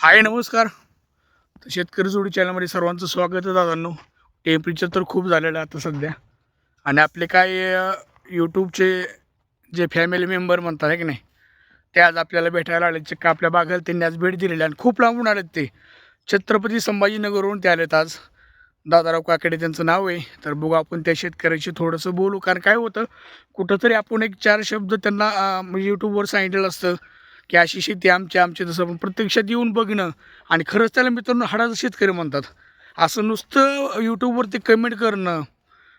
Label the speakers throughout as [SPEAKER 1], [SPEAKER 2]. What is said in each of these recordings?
[SPEAKER 1] हाय नमस्कार. तर शेतकरी जोडी चॅनलमध्ये सर्वांचं स्वागत आहे दादांनो. टेम्परेचर तर खूप झालेलं आहे आता सध्या. आणि आपले काय यूट्यूबचे जे फॅमिली मेंबर म्हणतात आहे की नाही? ते आज आपल्याला भेटायला आले चक्क आपल्या बागेला त्यांनी आज भेट दिलेली आणि खूप लांबून आलेत ते. छत्रपती संभाजीनगरवरून ते आलेत आज. दादाराव काकडे त्यांचं नाव आहे. तर बघू आपण त्या शेतकऱ्याशी थोडंसं बोलू. कारण काय होतं कुठंतरी आपण एक चार शब्द त्यांना म्हणजे यूट्यूबवर सांगितलेलं असतं. की अशी शेती आमची आमची जसं प्रत्यक्षात येऊन बघणं आणि खरंच त्याला मित्रांनो हाडाचं शेतकरी म्हणतात. असं नुसतं यूट्यूबवरती कमेंट करणं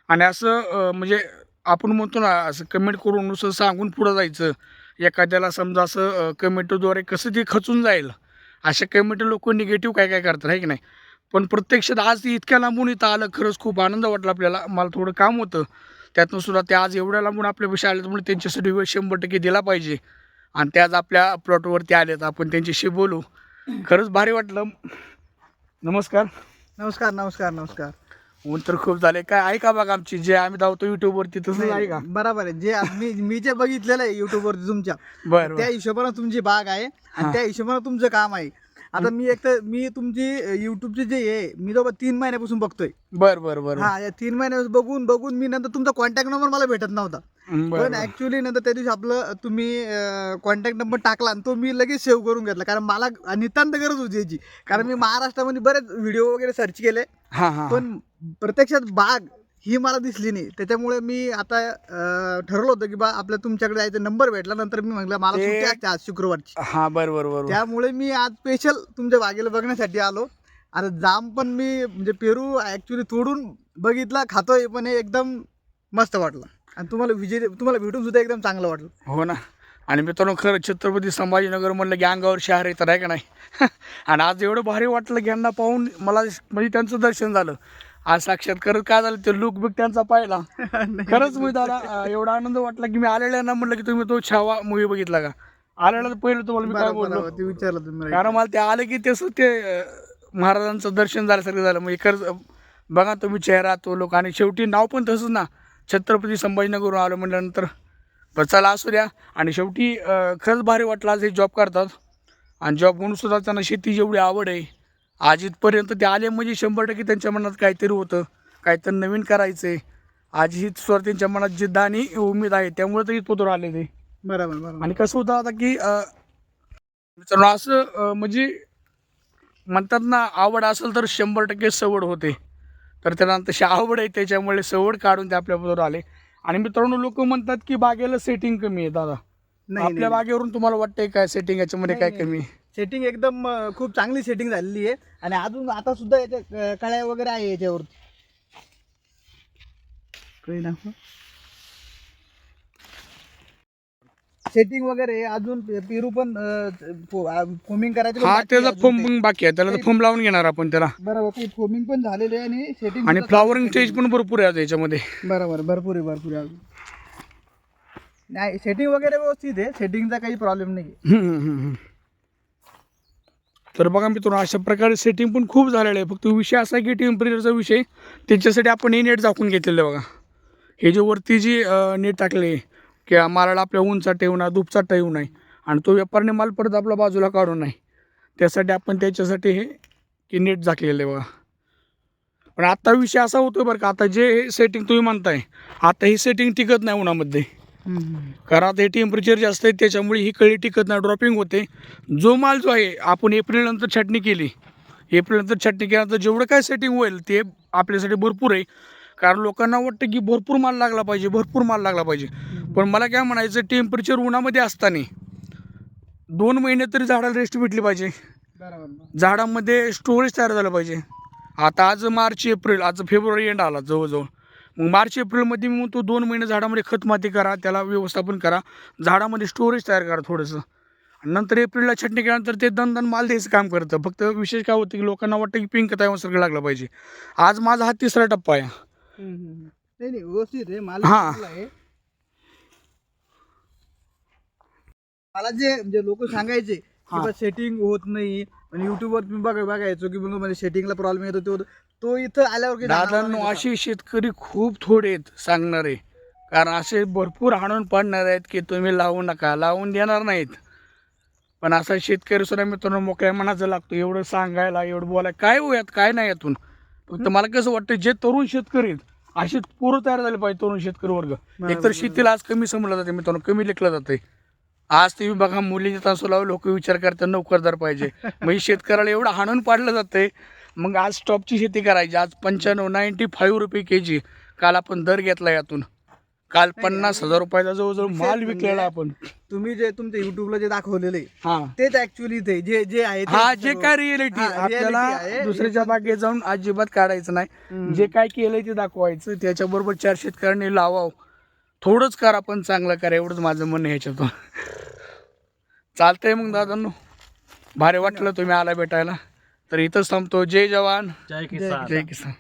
[SPEAKER 1] आणि असं म्हणजे आपण म्हणतो ना असं कमेंट करून नुसतं सांगून पुढं जायचं. एखाद्याला समजा असं कमेंटद्वारे कसं ते खचून जाईल. अशा कमेंट लोक निगेटिव्ह काय काय करतात आहे की नाही? पण प्रत्यक्षात आज इतक्या लांबून इथं आलं खरंच खूप आनंद वाटला आपल्याला. मला थोडं काम होतं. त्यातनं सुद्धा ते आज एवढ्या लांबून आपल्यापेक्षा आले त्यामुळे त्यांच्यासाठी वेळ शंभर टक्के दिला पाहिजे. आणि ते आज आपल्या प्लॉटवरती आलेत. आपण त्यांच्याशी बोलू. खरंच भारी वाटलं. नमस्कार.
[SPEAKER 2] नमस्कार नमस्कार नमस्कार.
[SPEAKER 1] ऊन तर खूप झाले काय आहे का बघा आमची? जे आम्ही धावतो युट्यूबवरती तसं आहे का?
[SPEAKER 2] बरोबर आहे. जे मी मी जे बघितलेलं आहे युट्यूब वरती तुमच्या
[SPEAKER 1] बरं
[SPEAKER 2] त्या हिशोबानं तुमची बाग आहे. आणि त्या हिशोबानं तुमचं काम आहे. आता मी एक तर मी तुमची युट्यूबचे जे आहे मी जवळ तीन महिन्यापासून बघतोय.
[SPEAKER 1] बरं बरं बरं.
[SPEAKER 2] हा या तीन महिन्यापासून बघून बघून मी नंतर तुमचा कॉन्टॅक्ट नंबर मला भेटत नव्हता. पण ऍक्च्युली नंतर त्या दिवशी आपलं तुम्ही कॉन्टॅक्ट नंबर टाकला आणि तो मी लगेच सेव्ह करून घेतला. कारण मला नितांत गरज होती याची. कारण मी महाराष्ट्रामध्ये बरेच व्हिडिओ वगैरे सर्च केले. पण प्रत्यक्षात बाग ही मला दिसली नाही. त्याच्यामुळे मी आता अं, ठरवलं होतं की बा आपल्या तुमच्याकडे जायचं नंबर भेटला नंतर मी म्हटलं मला
[SPEAKER 1] ते-
[SPEAKER 2] सुट्टी असते आज शुक्रवारची.
[SPEAKER 1] हां बरं बरं बरं
[SPEAKER 2] त्यामुळे मी आज स्पेशल तुमच्या बागेला बघण्यासाठी आलो. आता जाम पण मी म्हणजे पेरू ऍक्च्युली तोडून बघितला खातोय पण हे एकदम मस्त वाटलं. आणि तुम्हाला विजय तुम्हाला भेटून सुद्धा एकदम चांगलं वाटलं.
[SPEAKER 1] हो ना. आणि मित्रांनो खरं छत्रपती संभाजीनगर म्हणलं की अंगावर शहर येतात आहे का नाही? आणि आज एवढं भारी वाटलं की यांना पाहून मला म्हणजे त्यांचं दर्शन झालं. आज साक्षात खरंच काय झालं ते लुक बिक त्यांचा पाहिला. खरंच मी दादा एवढा आनंद वाटला की मी आलेल्या म्हणलं की तुम्ही तो छावा मूवी बघितला का? आलेला पहिलं तुम्हाला मी काय बोललो.
[SPEAKER 2] ते विचारलं तुम्ही.
[SPEAKER 1] कारण मला ते आलं की तसं ते महाराजांचं दर्शन झाल्यासारखं झालं. म्हणजे खरंच बघा तुम्ही चेहरा तो लोक आणि शेवटी नाव पण तसंच ना. छत्रपती संभाजीनगरवरून आलं म्हटल्यानंतर बरं चला असू द्या. आणि शेवटी खरंच भारी वाटलं आज हे जॉब करतात. आणि जॉब म्हणून सुद्धा त्यांना शेती जेवढी आवड आहे आज इथपर्यंत ते आले म्हणजे शंभर टक्के त्यांच्या मनात काहीतरी होतं. काहीतरी नवीन करायचं आहे आज ही स्वर त्यांच्या मनात जिद्द आणि उमेद आहे. त्यामुळे तर इथपर्यंत आले ते.
[SPEAKER 2] बरोबर बरोबर.
[SPEAKER 1] आणि कसं होतं आता की मित्रांनो असं म्हणजे म्हणतात ना आवड असेल तर शंभर टक्के सवड होते. तर त्यांना तशी आवड आहे त्याच्यामुळे सवड काढून ते आपल्याबरोबर आले. आणि मित्रांनो लोक म्हणतात की बागेला सेटिंग कमी आहे दादा. आपल्या बागेवरून तुम्हाला वाटतंय काय सेटिंग याच्यामध्ये काय कमी आहे?
[SPEAKER 2] सेटिंग एकदम अं, खूप चांगली सेटिंग झालेली आहे. आणि अजून आता सुद्धा याच्या अं, कळ्या वगैरे आहे याच्यावर सेटिंग वगैरे आहे. अजून पे- पेरू पण फोमिंग करायचे पण
[SPEAKER 1] हा
[SPEAKER 2] बाकी आहे
[SPEAKER 1] त्याचा
[SPEAKER 2] अजून
[SPEAKER 1] फोम
[SPEAKER 2] ते.
[SPEAKER 1] बाकी आहे. त्याला फोम लावून घेणार आपण त्याला.
[SPEAKER 2] बरोबर ते फोमिंग पण झालेले आहे आणि सेटिंग
[SPEAKER 1] आणि फ्लॉवरिंग स्टेज पण भरपूर आहे आता याच्यामध्ये.
[SPEAKER 2] बरोबर भरपूर आहे भरपूर आहे अजून. नाही सेटिंग वगैरे व्यवस्थित आहे. सेटिंगचा काही प्रॉब्लेम नाही आहे.
[SPEAKER 1] हम्म, हम्म, हम्म. तर बघा मित्रांनो अशा प्रकारे सेटिंग पण खूप झालेलं आहे. फक्त विषय असा आहे की टेम्परेचरचा विषय त्याच्यासाठी आपण हे नेट झाकून घेतलेलं आहे बघा. हे जे वरती जी नेट टाकले की मालाला आपल्या ऊनचा ठेवू नाही धूपचा ठेवू नये आणि तो व्यापारने माल परत आपल्या बाजूला काढू नाही त्यासाठी आपण त्याच्यासाठी हे की नेट झाकलेलं आहे बघा. पण आता विषय असा होतो बरं का आता जे हे सेटिंग तुम्ही म्हणताय आता ही सेटिंग टिकत नाही उन्हामध्ये. कारण आता हे टेम्परेचर जास्त आहे त्याच्यामुळे ही कळी टिकत नाही ड्रॉपिंग होते. जो माल जो आहे आपण एप्रिलनंतर छाटणी केली. एप्रिलनंतर छाटणी केल्यानंतर जेवढं काय सेटिंग होईल ते आपल्यासाठी भरपूर आहे. कारण लोकांना वाटतं की भरपूर माल लागला पाहिजे भरपूर माल लागला पाहिजे. पण मला काय म्हणायचं टेम्परेचर उन्हामध्ये असताना दोन महिने तरी झाडाला रेस्ट भेटली पाहिजे. झाडामध्ये स्टोरेज तयार झालं पाहिजे. आता आज मार्च एप्रिल आज फेब्रुवारी एंड आला जवळजवळ. मग मार्च एप्रिलमध्ये मी म्हणतो दोन महिने झाडामध्ये खत माती करा त्याला व्यवस्थापन करा झाडामध्ये स्टोरेज तयार करा थोडंसं. आणि नंतर एप्रिलला छटणी केल्यानंतर ते दन दन माल द्यायचं काम करतं. फक्त विशेष काय होतं की लोकांना वाटतं की पिंक तयार लागला पाहिजे. आज माझा हा तिसरा टप्पा आहे.
[SPEAKER 2] नाही नाही व्यवस्थित आहे. माल
[SPEAKER 1] हा.
[SPEAKER 2] चांगला आहे. मला जे म्हणजे लोक सांगायचे की
[SPEAKER 1] हा.
[SPEAKER 2] सेटिंग होत नाही. आणि युट्यूबवर तुम्ही बघा बघायचो की म्हणजे सेटिंगला प्रॉब्लेम येतो तो तो इथं आल्यावर जाणवला
[SPEAKER 1] दादांनो
[SPEAKER 2] तसा.
[SPEAKER 1] असे शेतकरी खूप थोडे आहेत सांगणारे. कारण असे भरपूर हाणून पाडणार आहेत की तुम्ही लावू नका. लावून देणार नाहीत. पण असा शेतकरी सुद्धा मित्रांनो मोकळ्या मनाचा लागतो. एवढं सांगायला एवढं बोलायला काय हो यात काय नाही यातून. फक्त मला कसं वाटतं जे तरुण शेतकरी आहेत असे पोरं तयार झाले पाहिजे तरुण शेतकरी वर्ग. एकतर शेतीला आज कमी समजलं जाते मित्रांनो कमी लेखलं जाते आज तुम्ही बघा मुलीच्या तासोला लोक विचार करतात नोकरदार पाहिजे. मग हे शेतकऱ्याला एवढं हाणून पाडलं जातंय. मग आज स्टॉपची शेती करायची. आज पंच्याण्णव नाईन्टी फाईव्ह रुपये के जी काल आपण दर घेतला यातून. काल पन्नास हजार रुपयाचा जवळजवळ माल
[SPEAKER 2] म्हणजे-
[SPEAKER 1] विकलेला आपण.
[SPEAKER 2] तुम्ही जे तुमच्या युट्यूबला जे दाखवलेलं
[SPEAKER 1] हा.
[SPEAKER 2] तेच ऍक्च्युली ते जे जे आहे ते
[SPEAKER 1] हा जे. काय
[SPEAKER 2] हा, reality
[SPEAKER 1] आपल्याला
[SPEAKER 2] आहे.
[SPEAKER 1] दुसऱ्याच्या बागेत जाऊन अजिबात काढायचं नाही. जे काय केलंय ते दाखवायचं. त्याच्याबरोबर चार शेतकऱ्यांनी लावावं. थोडंच करा पण चांगलं करा एवढंच माझं म्हणणं आहे ह्याच्यातून चालतंय मग दादांनो. भारी वाटलं तुम्ही आला भेटायला. तर इथंच थांबतो जय जवान.
[SPEAKER 3] जय
[SPEAKER 2] जय
[SPEAKER 3] किसान.
[SPEAKER 1] जय किसान.